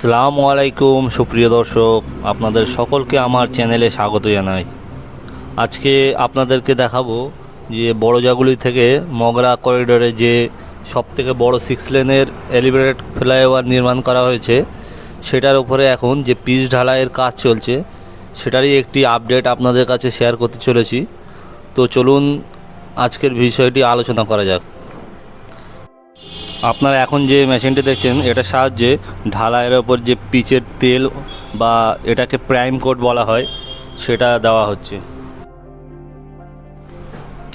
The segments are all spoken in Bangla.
আসসালামু আলাইকুম, সুপ্রিয় দর্শক। আপনাদের সকলকে আমার চ্যানেলে স্বাগত জানাই। আজকে আপনাদেরকে দেখাবো যে বড়জাগুলি থেকে মগরা করিডোরে যে সবথেকে বড় সিক্স লেনের এলিভেটেড ফ্লাইওভার নির্মাণ করা হয়েছে, সেটার উপরে এখন যে পিচ ঢালাইয়ের কাজ চলছে, সেটারই একটি আপডেট আপনাদের কাছে শেয়ার করতে চলেছি। তো চলুন আজকের বিষয়টি আলোচনা করা যাক। আপনারা এখন যে মেশিনটি দেখছেন, এটার সাহায্যে ঢালাইয়ের ওপর যে পিচের তেল বা এটাকে প্রাইম কোট বলা হয়, সেটা দেওয়া হচ্ছে।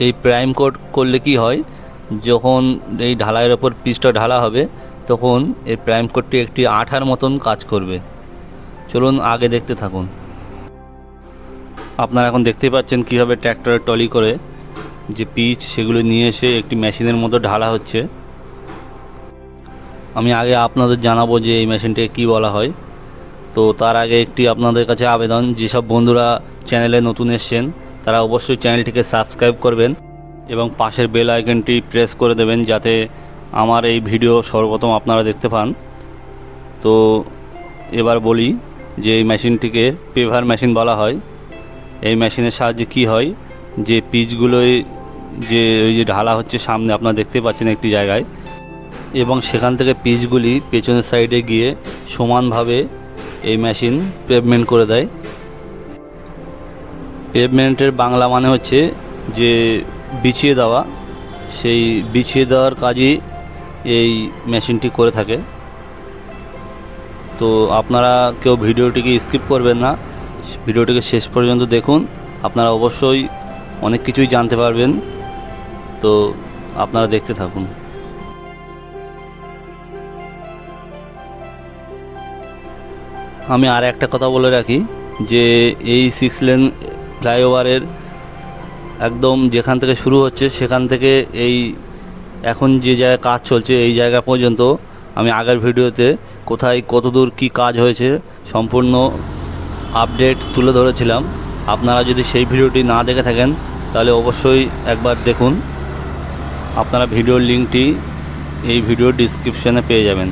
এই প্রাইম কোট করলে কি হয়, যখন এই ঢালাইয়ের ওপর পিচটা ঢালা হবে, তখন এই প্রাইম কোটটি একটি আঠার মতন কাজ করবে। চলুন আগে দেখতে থাকুন। আপনারা এখন দেখতেই পাচ্ছেন কীভাবে ট্র্যাক্টরের টলি করে যে পিচ সেগুলো নিয়ে এসে একটি মেশিনের মতো ঢালা হচ্ছে। আমি আগে আপনাদের জানাব যে এই মেশিনটাকে কী বলা হয়। তো তার আগে একটি আপনাদের কাছে আবেদন, যেসব বন্ধুরা চ্যানেলে নতুন এসছেন, তারা অবশ্যই চ্যানেলটিকে সাবস্ক্রাইব করবেন এবং পাশের বেল আইকনটি প্রেস করে দেবেন যাতে আমার এই ভিডিও সর্বপ্রথম আপনারা দেখতে পান। তো এবার বলি যে এই মেশিনটিকে পেভার মেশিন বলা হয়। এই মেশিনের সাহায্যে কি হয়? যে পিচগুলোই যে ওই যে ঢালা হচ্ছে সামনে, আপনারা দেখতে পাচ্ছেন একটি জায়গায়। এবং সেখান থেকে পিচগুলি পেছনের সাইডে গিয়ে সমানভাবে এই মেশিন পেভমেন্ট করে দেয়। পেভমেন্টের বাংলা মানে হচ্ছে যে বিছিয়ে দেওয়া। সেই বিছিয়ে দেওয়ার কাজই এই মেশিনটি করে থাকে। তো আপনারা কেউ ভিডিওটিকে স্কিপ করবেন না। ভিডিওটিকে শেষ পর্যন্ত দেখুন। আপনারা অবশ্যই অনেক কিছুই জানতে পারবেন। তো আপনারা দেখতে থাকুন। আমি আর একটা কথা বলে রাখি, যে এই সিক্স লেন ফ্লাইওভারের একদম যেখান থেকে শুরু হচ্ছে, সেখান থেকে এই এখন যে জায়গায় কাজ চলছে, এই জায়গা পর্যন্ত আমি আগের ভিডিওতে কোথায় কতদূর কি কাজ হয়েছে সম্পূর্ণ আপডেট তুলে ধরেছিলাম। আপনারা যদি সেই ভিডিওটি না দেখে থাকেন, তাহলে অবশ্যই একবার দেখুন। আপনারা ভিডিওর লিঙ্কটি এই ভিডিও ডিসক্রিপশানে পেয়ে যাবেন।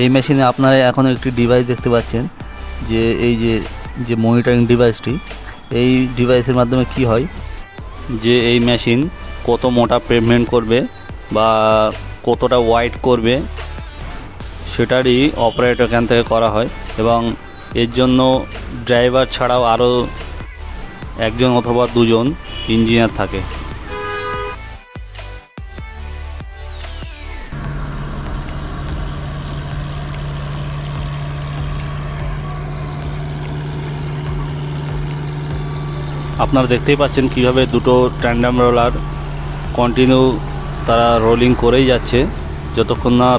এই মেশিনে আপনারা এখন একটি ডিভাইস দেখতে পাচ্ছেন, যে এই যে যে মনিটরিং ডিভাইসটি এই ডিভাইসের মাধ্যমে কি হয়? যে এই মেশিন কত মোটা পেমেন্ট করবে বা কতটা ওয়াইড করবে, সেটারই অপারেট এখান থেকে করা হয় এবং এর জন্য ড্রাইভার ছাড়াও আরও একজন অথবা দুজন ইঞ্জিনিয়ার থাকে। আপনারা দেখতেই পাচ্ছেন কীভাবে দুটো ট্যান্ডাম রোলার কন্টিনিউ তারা রোলিং করেই যাচ্ছে, যতক্ষণ না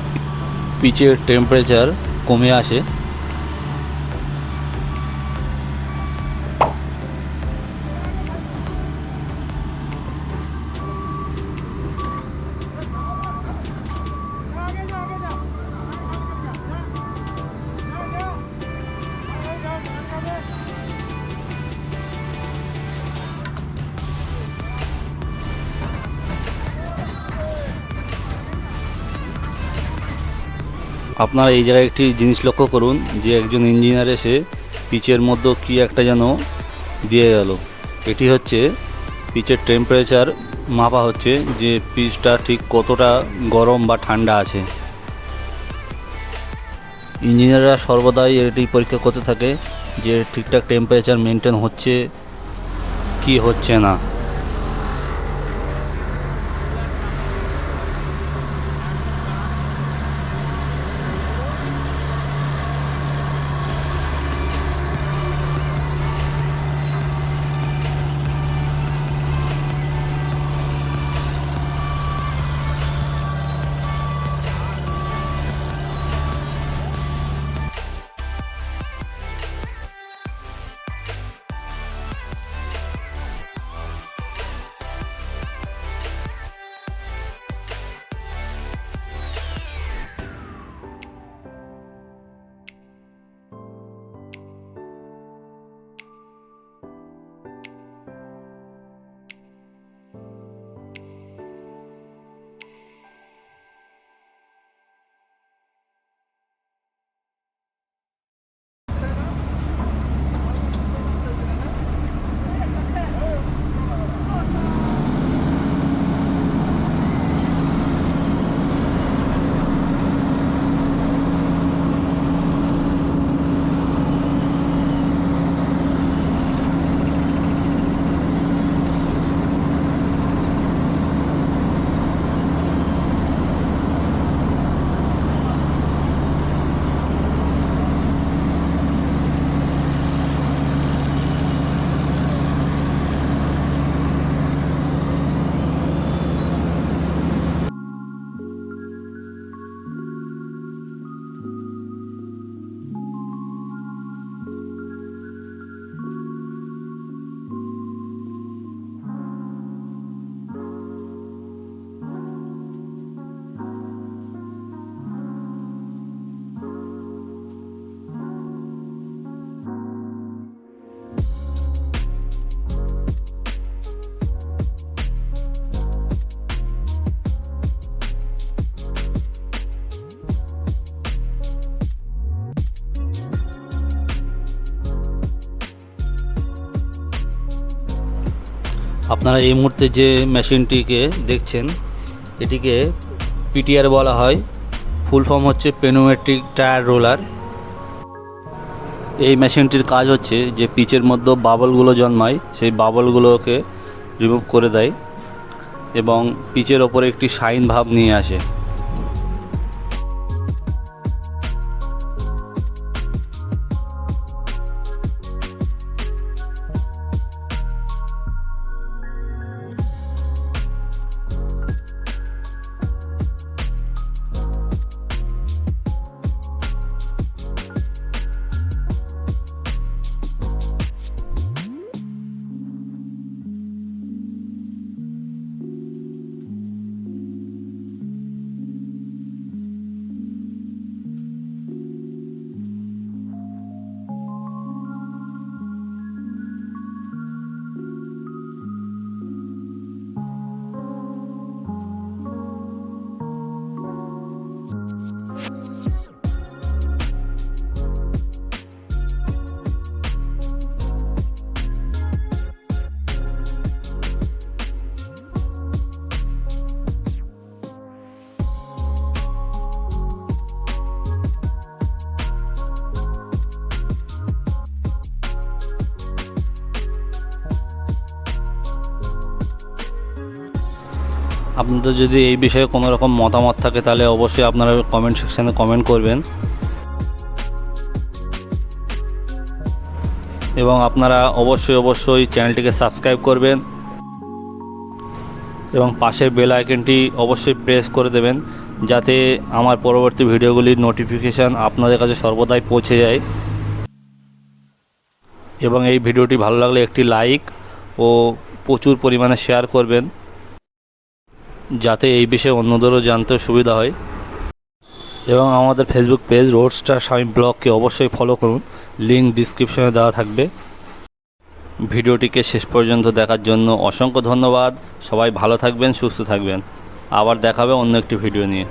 পিচের টেম্পারেচার কমে আসে। আপনারা এই জায়গায় একটি জিনিস লক্ষ্য করুন, যে একজন ইঞ্জিনিয়ার এসে পিচের মধ্যে কি একটা যেন দিয়ে গেল। এটি হচ্ছে পিচের টেম্পারেচার মাপা হচ্ছে যে পিচটা ঠিক কতটা গরম বা ঠান্ডা আছে। ইঞ্জিনিয়াররা সর্বদাই এটি পরীক্ষা করতে থাকে যে ঠিকঠাক টেম্পারেচার মেনটেন হচ্ছে কি হচ্ছে না। আপনারা এই মুহূর্তে যে মেশিনটিকে দেখছেন, এটিকে পিটিআর বলা হয়। ফুল ফর্ম হচ্ছে পেনোমেট্রিক টায়ার রোলার। এই মেশিনটির কাজ হচ্ছে যে পিচের মধ্যে বাবলগুলো জন্মায়, সেই বাবলগুলোকে রিমুভ করে দেয় এবং পিচের ওপরে একটি সাইন ভাব নিয়ে আসে। আপনাদের যদি এই বিষয়ে কোনো রকম মতামত থাকে, তাহলে অবশ্যই আপনারা কমেন্ট সেকশানে কমেন্ট করবেন। এবং আপনারা অবশ্যই অবশ্যই চ্যানেলটিকে সাবস্ক্রাইব করবেন। এবং পাশের বেল আইকনটি অবশ্যই প্রেস করে দেবেন, যাতে আমার পরবর্তী ভিডিওগুলির নোটিফিকেশান আপনাদের কাছে সর্বদাই পৌঁছে যায়। এবং এই ভিডিওটি ভালো লাগলে একটি লাইক ও প্রচুর পরিমাণে শেয়ার করবেন। যাতে এই বিষয়ে অন্যদেরও জানতে সুবিধা হয়। এবং আমাদের ফেসবুক পেজ রোড স্টার স্বামী ব্লগকে অবশ্যই ফলো করুন। লিঙ্ক ডিসক্রিপশনে দেওয়া থাকবে। ভিডিওটিকে শেষ পর্যন্ত দেখার জন্য অসংখ্য ধন্যবাদ। সবাই ভালো থাকবেন, সুস্থ থাকবেন। আবার দেখাবে অন্য একটি ভিডিও নিয়ে।